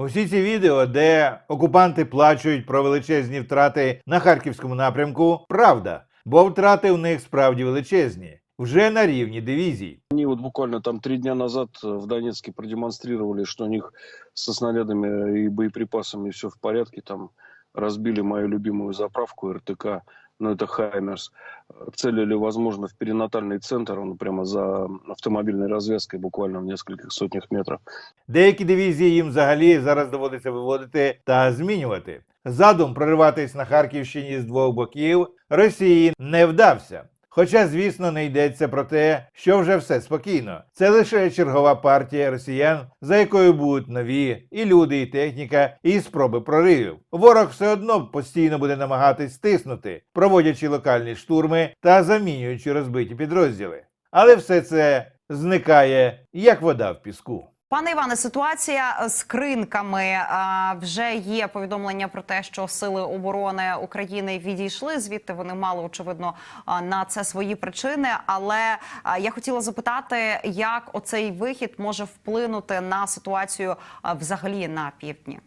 Усі ці відео, де окупанти плачуть про величезні втрати на харківському напрямку, правда, бо втрати у них справді величезні, вже на рівні дивізій. Они вот буквально там три дня назад э, в Донецке продемонстрировали, что у них со снарядами и боеприпасами все в порядке. Там разбили мою любимую заправку РТК, ну это Хаймерс. Э, Целили, возможно, в перинатальный центр, он прямо за автомобильной развязкой, буквально в нескольких сотнях метров. Деякі дивізії їм взагалі зараз доводиться виводити та змінювати. Задум прориватись на Харківщині з двох боків Росії не вдався. Хоча, звісно, не йдеться про те, що вже все спокійно. Це лише чергова партія росіян, за якою будуть нові і люди, і техніка, і спроби проривів. Ворог все одно постійно буде намагатись стиснути, проводячи локальні штурми та замінюючи розбиті підрозділи. Але все це зникає як вода в піску. Пане Іване, ситуація з кринками а, вже є повідомлення про те, що сили оборони України відійшли. Звідти вони мали очевидно на це свої причини. Але а, я хотіла запитати, як оцей вихід може вплинути на ситуацію взагалі на півдні.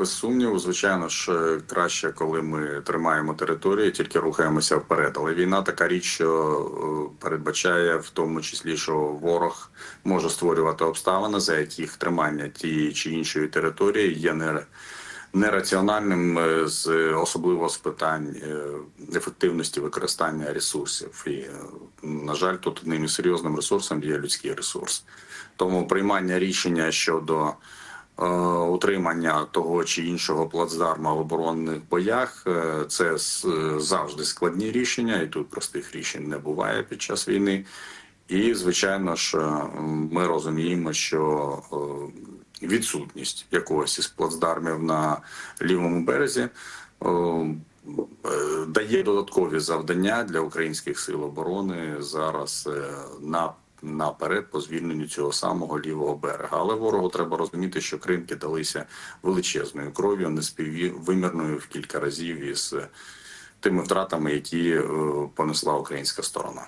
Без сумніву, звичайно ж, е, краще, коли ми тримаємо територію, тільки рухаємося вперед. Але війна така річ, що е, передбачає в тому числі, що ворог може створювати обставини, за яких тримання тієї чи іншої території є не нераціональним, е, з особливо з питань ефективності використання ресурсів. І, на жаль, тут одним із серйозним ресурсом є людський ресурс. Тому приймання рішення щодо утримання того чи іншого плацдарма в оборонних боях е, це е, завжди складні рішення, і тут простих рішень не буває під час війни. І звичайно ж, е, ми розуміємо, що е, відсутність якогось із плацдармів на лівому березі. е, е, Дає додаткові завдання для українських сил оборони зараз е, на наперед по звільненню цього самого лівого берега. Але ворогу треба розуміти, що кринки далися величезною кров'ю, неспіввимірною в кілька разів із е, тими втратами, які е, понесла українська сторона.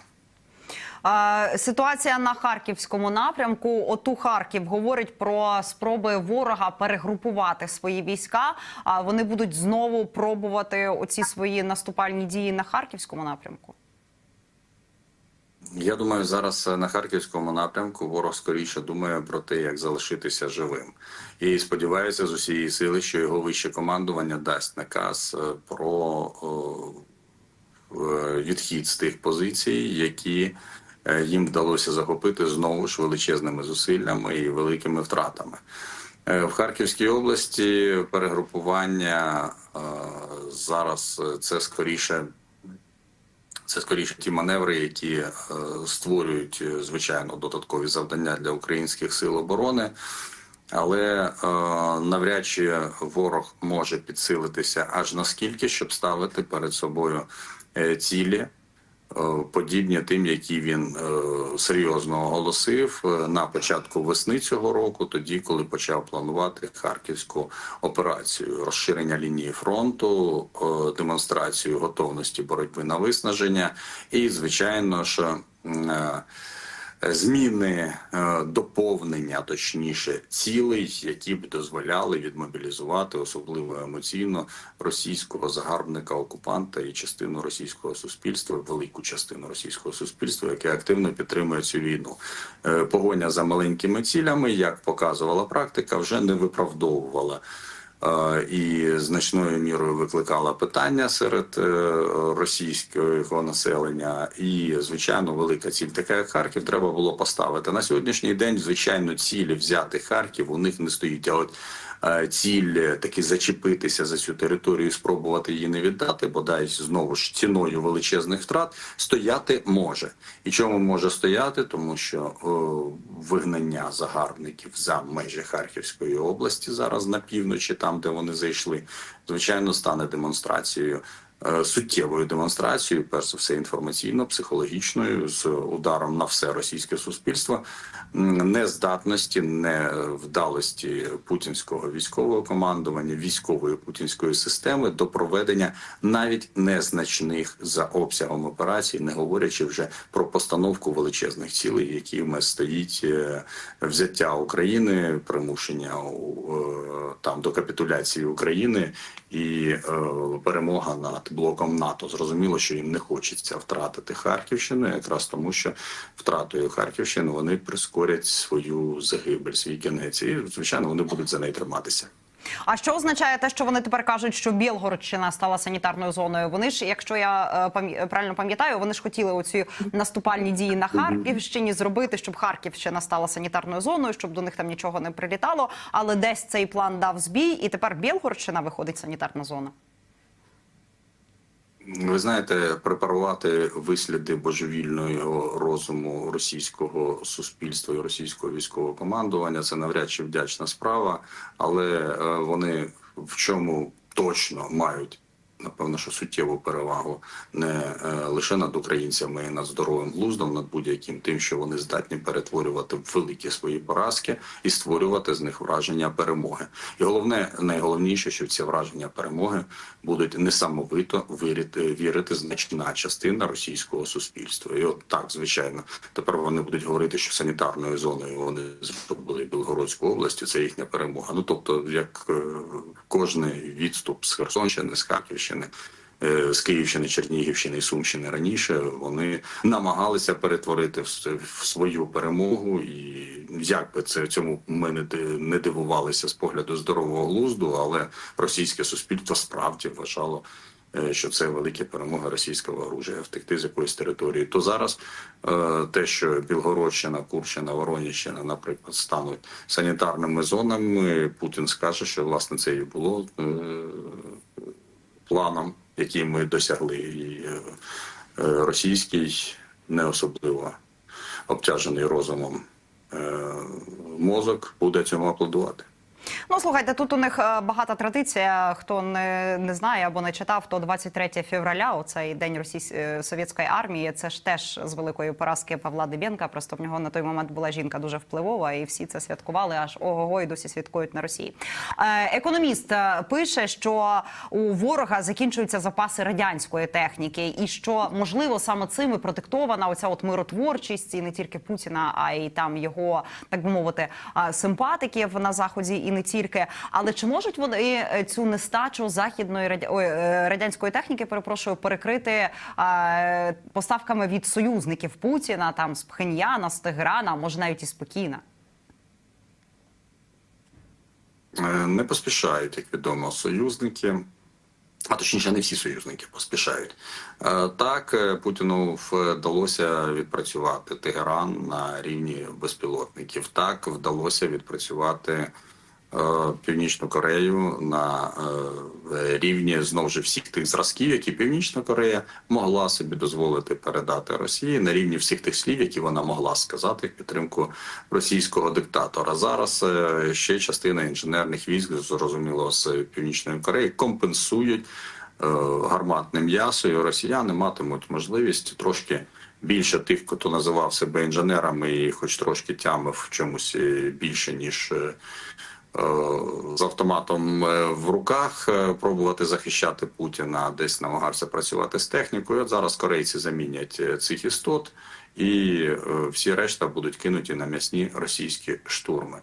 Ситуація на харківському напрямку. Оту Харків говорить про спроби ворога перегрупувати свої війська. А вони будуть знову пробувати оці свої наступальні дії на харківському напрямку. Я думаю, зараз е, на харківському напрямку ворог скоріше думає про те, як залишитися живим, і сподівається з усієї сили, що його вище командування дасть наказ е, про е, відхід з тих позицій, які їм вдалося захопити знову ж величезними зусиллями і великими втратами. В Харківській області перегрупування зараз це скоріше це скоріше ті маневри, які е, створюють е, звичайно додаткові завдання для українських сил оборони. Але е, навряд чи ворог може підсилитися аж наскільки, щоб ставити перед собою е, цілі, подібні тим, які він е, серйозно оголосив е, на початку весни цього року, тоді, коли почав планувати харківську операцію, розширення лінії фронту, е, демонстрацію готовності боротьби на виснаження, і звичайно ж. Зміни е, доповнення, точніше, цілей, які б дозволяли відмобілізувати особливо емоційно російського загарбника, окупанта і частину російського суспільства, велику частину російського суспільства, яке активно підтримує цю війну. Е, Погоня за маленькими цілями, як показувала практика, вже не виправдовувала. І значною мірою викликала питання серед е, російського населення, і звичайно, велика ціль, така як Харків, треба було поставити на сьогоднішній день. Звичайно, цілі взяти Харків у них не стоїть. А от ціль е, таки зачепитися за цю територію, і спробувати її не віддати, бодай знову ж ціною величезних втрат, стояти може. І чому може стояти? Тому що о, вигнання загарбників за межі Харківської області зараз на півночі, там де вони зайшли, звичайно, стане демонстрацією е, суттєвою демонстрацією, перш за все інформаційно, психологічною, з ударом на все російське суспільство, нездатності, невдалості путінського військового командування, військової путінської системи до проведення навіть незначних за обсягом операцій, не говорячи вже про постановку величезних цілей, якими стоїть е, взяття України, примушення е, там до капітуляції України і е, перемога над блоком НАТО. Зрозуміло, що їм не хочеться втратити Харківщину, якраз тому, що втратою Харківщини вони прискорять свою загибель, свій кінець, і звичайно вони будуть за неї триматися. А що означає те, що вони тепер кажуть, що Білгородщина стала санітарною зоною? Вони ж, якщо я е, правильно пам'ятаю, вони ж хотіли оці наступальні дії на Харківщині зробити, щоб Харківщина стала санітарною зоною, щоб до них там нічого не прилітало. Але десь цей план дав збій, і тепер Білгородщина виходить санітарна зона. Ви знаєте, препарувати висліди божевільного розуму російського суспільства і російського військового командування це навряд чи вдячна справа, але е, вони в чому точно мають. Напевно, що суттєву перевагу не е, лише над українцями, і над здоровим глуздом, над будь-яким тим, що вони здатні перетворювати великі свої поразки і створювати з них враження перемоги. І головне, найголовніше, що в ці враження перемоги будуть несамовито вірити, вірити значна частина російського суспільства. І от так, звичайно, тепер вони будуть говорити, що санітарною зоною вони зробили Білгородську область, це їхня перемога. Ну тобто, як е, кожний відступ з Херсонщини, з Харківщини. Е, З Київщини, Чернігівщини і Сумщини раніше вони намагалися перетворити в свою перемогу, і як би це цьому ми не дивувалися з погляду здорового глузду, але російське суспільство справді вважало, е, що це велика перемога російського оружия втекти з якоїсь території. То зараз е, те, що Білгородщина, Курщина, Воронівщина, наприклад, стануть санітарними зонами, Путін скаже, що власне це і було е, які ми досягли, і е, е, російський не особливо обтяжений розумом е, мозок буде цьому аплодувати. Ну слухайте, тут у них е, багата традиція. Хто не, не знає або не читав, то 23 февраля, оцей день російської совєтської армії. Це ж теж з великої поразки Павла Дебенка. Просто в нього на той момент була жінка дуже впливова, і всі це святкували. Аж ого, і досі святкують на Росії. Е, економіст е, пише, що у ворога закінчуються запаси радянської техніки, і що можливо саме цим і продиктована оця от миротворчість і не тільки Путіна, а й там його так би мовити е, симпатиків на заході і не тільки. Але чи можуть вони е, цю нестачу західної раді... е, радянської техніки, перепрошую, перекрити е, поставками від союзників Путіна, там з Пхеньяна, з Тегерана, може навіть із Пекіна? Е, Не поспішають, як відомо, союзники. А точніше, не всі союзники поспішають. Так, Путіну вдалося відпрацювати Тегеран на рівні безпілотників. Так, вдалося відпрацювати Північну Корею на е, рівні знову ж всіх тих зразків, які Північна Корея могла собі дозволити передати Росії на рівні всіх тих слів, які вона могла сказати в підтримку російського диктатора. Зараз е, ще частина інженерних військ, зрозуміло, з Північної Кореї компенсують е, гарматне м'ясо, і росіяни матимуть можливість трошки. Більше тих, хто називав себе інженерами, і хоч трошки тямив в чомусь е, більше ніж е, е, з автоматом е, в руках, е, пробувати захищати Путіна, десь намагався працювати з технікою. От зараз корейці замінять е, цих істот, і е, всі решта будуть кинуті на м'ясні російські штурми.